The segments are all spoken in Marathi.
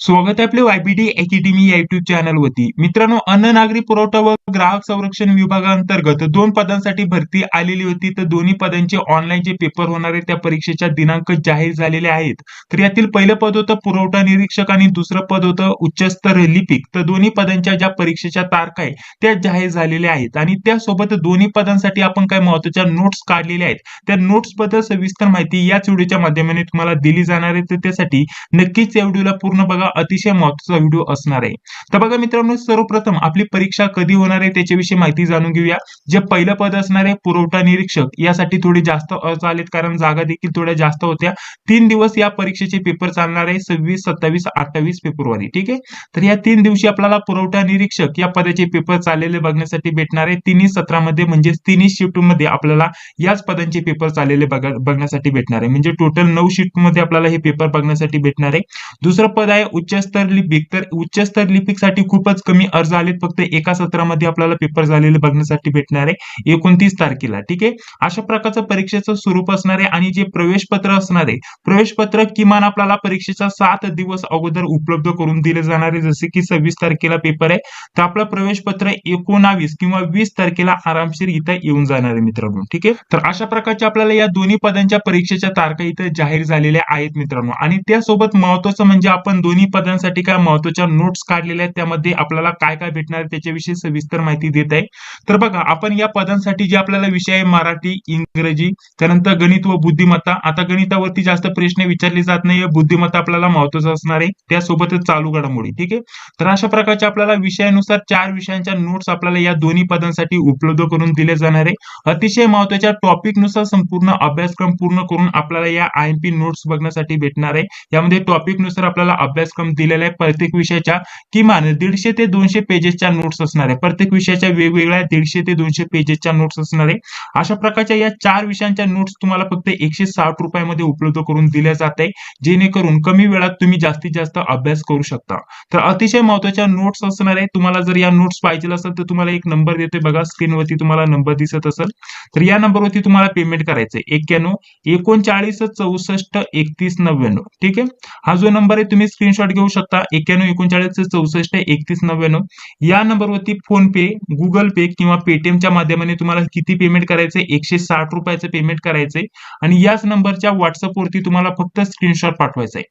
स्वागत आहे आपले वायबीडी अकॅडमी या युट्यूब चॅनल वरती. मित्रांनो अन्न नागरी पुरवठा व ग्राहक संरक्षण विभागाअंतर्गत दोन पदांसाठी भरती आलेली होती. तर दोन्ही पदांचे ऑनलाईन जे पेपर होणार आहे त्या परीक्षेच्या दिनांक जाहीर झालेले आहेत. तर यातील पहिलं पद होतं पुरवठा निरीक्षक आणि दुसरं पद होतं उच्चस्तर लिपिक. तर दोन्ही पदांच्या ज्या परीक्षेच्या तारखा आहे त्या जाहीर झालेल्या आहेत. आणि त्यासोबत दोन्ही पदांसाठी आपण काय महत्त्वाच्या नोट्स काढलेल्या आहेत. त्या नोट्सबद्दल सविस्तर माहिती याच व्हिडिओच्या माध्यमाने तुम्हाला दिली जाणार आहे. तर त्यासाठी नक्कीच या व्हिडिओला पूर्ण बघा. अतिशय महत्त्वाचा व्हिडिओ असणार आहे. तर बघा मित्रांनो सर्वप्रथम आपली परीक्षा कधी होणार आहे त्याच्याविषयी माहिती जाणून घेऊया. जे पहिलं पद असणार आहे पुरवठा निरीक्षक यासाठी थोडी जास्त अर्ज आलेत कारण जागा देखील थोड्या जास्त होत्या. तीन दिवस या परीक्षेचे पेपर चालणार आहे सव्वीस सत्तावीस अठ्ठावीस फेब्रुवारी ठीक आहे? तर या तीन दिवशी आपल्याला पुरवठा निरीक्षक या पदाचे पेपर चाललेले बघण्यासाठी भेटणार आहे. तिन्ही सत्रामध्ये म्हणजेच तिन्ही शिफ्टमध्ये आपल्याला याच पदांचे पेपर चाललेले बघण्यासाठी भेटणार आहे. म्हणजे टोटल नऊ शिफ्टमध्ये आपल्याला हे पेपर बघण्यासाठी भेटणार आहे. दुसरं पद आहे उच्चस्तर लिपिक तर उच्चस्तर लिपिकसाठी खूपच कमी अर्ज आलेत. फक्त एका सत्रामध्ये आपल्याला पेपर झालेले बघण्यासाठी भेटणार आहे. एकोणतीस तारखेला ठीक आहे? अशा प्रकारचं परीक्षेचं स्वरूप असणार आहे आणि जे प्रवेश पत्र असणार आहे प्रवेश पत्र किमान आपल्याला परीक्षेचा सात दिवस अगोदर उपलब्ध करून दिले जाणार आहे. जसे की सव्वीस तारखेला पेपर आहे. तर आपलं प्रवेश पत्र एकोणावीस किंवा वीस तारखेला आरामशीर इथं येऊन जाणार आहे मित्रांनो ठीक आहे? तर अशा प्रकारच्या आपल्याला या दोन्ही पदांच्या परीक्षेच्या तारखा इथं जाहीर झालेल्या आहेत मित्रांनो. आणि त्यासोबत महत्वाचं म्हणजे आपण दोन्ही पदांसाठी काय महत्त्वाच्या नोट्स काढलेल्या आहेत त्यामध्ये आपल्याला काय काय भेटणार त्याच्याविषयी सविस्तर माहिती देत आहे. तर बघा आपण या पदांसाठी जे आपल्याला विषय आहे मराठी इंग्रजी त्यानंतर गणित व बुद्धिमत्ता. आता गणितावरती जास्त प्रश्न विचारले जात नाही बुद्धिमत्ता आपल्याला महत्त्वाचा असणार आहे. त्यासोबतच चालू घडामोडी ठीक आहे? तर अशा प्रकारच्या आपल्याला विषयानुसार चार विषयांच्या नोट्स आपल्याला या दोन्ही पदांसाठी उपलब्ध करून दिले जाणार आहे. अतिशय महत्त्वाच्या टॉपिकनुसार संपूर्ण अभ्यासक्रम पूर्ण करून आपल्याला या आय एम पी नोट्स बघण्यासाठी भेटणार आहे. यामध्ये टॉपिकनुसार आपल्याला अभ्यासक्रम दिलेला आहे प्रत्येक विषयाच्या किमान दीडशे ते दोनशे पेजेसच्या नोट्स असणार आहे. प्रत्येक विषयाच्या वेगवेगळ्या दीडशे ते दोनशे पेजेसच्या नोट्स असणार आहे. अशा प्रकारच्या या चार विषयांच्या नोट्स तुम्हाला फक्त एकशे साठ रुपयामध्ये उपलब्ध करून दिल्या जात आहे जेणेकरून कमी वेळात तुम्ही जास्तीत जास्त अभ्यास करू शकता. तर अतिशय महत्त्वाच्या नोट्स असणार आहे. तुम्हाला जर या नोट्स पाहिजे असेल तर तुम्हाला एक नंबर देतोय बघा. स्क्रीनवरती तुम्हाला नंबर दिसत असेल. तर या नंबरवरती तुम्हाला पेमेंट करायचंय एक्क्याण्णव एकोणचाळीस चौसष्ट एकतीस नव्याण्णव. ठीक आहे? हा जो नंबर आहे तुम्ही स्क्रीन स्क्रीनशॉट घेऊ शकता. एक्क्याण्णव एकोणचाळीस चौसष्ट एकतीस नव्याण्णव. या नंबरवरती फोन पे गुगल पे किंवा पेटीएमच्या माध्यमाने तुम्हाला किती पेमेंट करायचे? एकशे साठ रुपयाचं पेमेंट करायचंय आणि याच नंबरच्या व्हॉट्सअपवरती तुम्हाला फक्त स्क्रीनशॉट पाठवायचा आहे.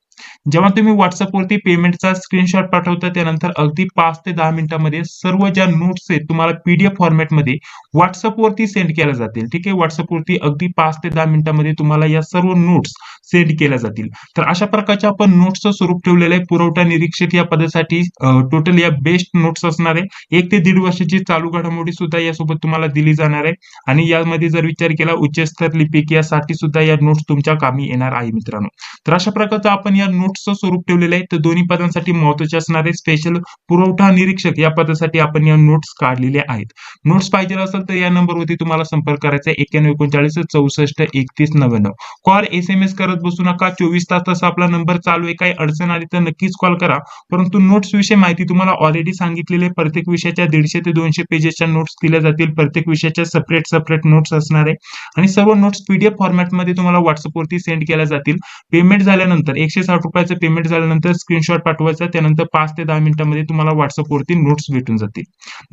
जेव्हा तुम्ही व्हॉट्सअपवरती पेमेंटचा स्क्रीनशॉट पाठवता त्यानंतर अगदी पाच ते दहा मिनिटांमध्ये सर्व ज्या नोट्स आहेत तुम्हाला पीडीएफ फॉर्मॅटमध्ये व्हॉट्सअपवरती सेंड केल्या जातील. ठीक आहे? व्हॉट्सअपवरती अगदी पाच ते दहा मिनिटांमध्ये तुम्हाला या सर्व नोट्स सेंड केल्या जातील. तर अशा प्रकारच्या आपण नोट्सचं स्वरूप ठेवलेलं आहे पुरवठा निरीक्षक या पदासाठी टोटल या बेस्ट नोट्स असणार आहे. एक ते दीड वर्षाची चालू घडामोडी सुद्धा यासोबत तुम्हाला दिली जाणार आहे. आणि यामध्ये जर विचार केला उच्चस्तर लिपिक यासाठी सुद्धा या नोट्स तुमच्या कामी येणार आहे मित्रांनो. तर अशा प्रकारचं आपण या नोट्सचं स्वरूप ठेवलेलं आहे. तर दोन्ही पदांसाठी महत्त्वाचे असणारे स्पेशल पुरवठा निरीक्षक या पदासाठी आपण या नोट्स काढलेल्या आहेत. नोट्स पाहिजे असेल तर या नंबरवरती तुम्हाला संपर्क करायचा आहे. एक्क्याण्णव एकोणचाळीस चौसष्ट एकतीस नव्याण्णव. कॉल एस एम एस करत बसू नका. चोवीस तास तसा आपला नंबर चालू आहे. काही अडचण आली तर नक्कीच कॉल करा. परंतु नोट्स विषय माहिती तुम्हाला ऑलरेडी सांगितलेली आहे. प्रत्येक विषयाच्या दीडशे ते दोनशे पेजेसच्या नोट्स दिल्या जातील. प्रत्येक विषयाच्या सेपरेट सेपरेट नोट्स असणार आहे. आणि सर्व नोट्स पीडीएफ फॉर्मॅटमध्ये तुम्हाला व्हॉट्सअपवरती सेंड केल्या जातील. पेमेंट झाल्यानंतर एकशे साठ रुपयाचं पेमेंट झाल्यानंतर स्क्रीनशॉट पाठवायचा. त्यानंतर पाच ते दहा मिनिटांमध्ये तुम्हाला व्हॉट्सअपवरती नोट्स भेटून जातील.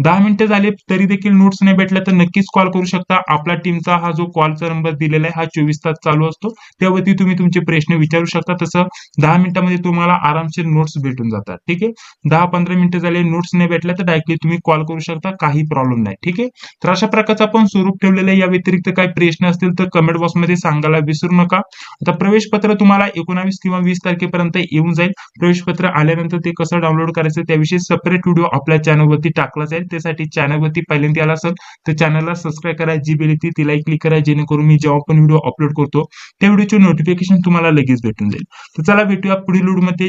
दहा मिनिटं झाले तरी देखील नोट्स नाही भेटल्या तर नक्कीच कॉल करू शकता. आपला टीमचा हा जो कॉलचा नंबर दिलेला आहे हा चोवीस तास चालू असतो. त्यावरती तुम्ही तुमचे प्रश्न विचारू शकता. तसं दहा मिनिटांमध्ये तुम्हाला आरामशीर नोट्स भेटून जातात. ठीक आहे? दहा पंधरा मिनिटं झाले नोट्स नाही भेटल्या तर डायरेक्टली तुम्ही कॉल करू शकता काही प्रॉब्लेम नाही. ठीक आहे? तर अशा प्रकारचं आपण स्वरूप ठेवलेलं आहे. या व्यतिरिक्त काही प्रश्न असतील तर कमेंट बॉक्समध्ये सांगायला विसरू नका. आता प्रवेश पत्र तुम्हाला एकोणावीस किंवा वीस तारखेपर्यंत येऊन जाईल. प्रवेश पत्र आल्यानंतर ते कसं डाउनलोड करायचं त्याविषयी सेपरेट व्हिडिओ आपल्या चॅनलवरती टाकला जाईल. त्यासाठी चॅनलवरती पहिल्यांदा आला असेल तर चॅनलला सबस्क्राईब करा. जी बेल येते तिलाही क्लिक करा. जेणेकरून मी जेव्हा पण व्हिडिओ अपलोड करतो त्या व्हिडिओचे नोटिफिकेशन तुम्हाला लगेच भेटून जाईल. तर चला भेटूया पुढील व्हिडिओमध्ये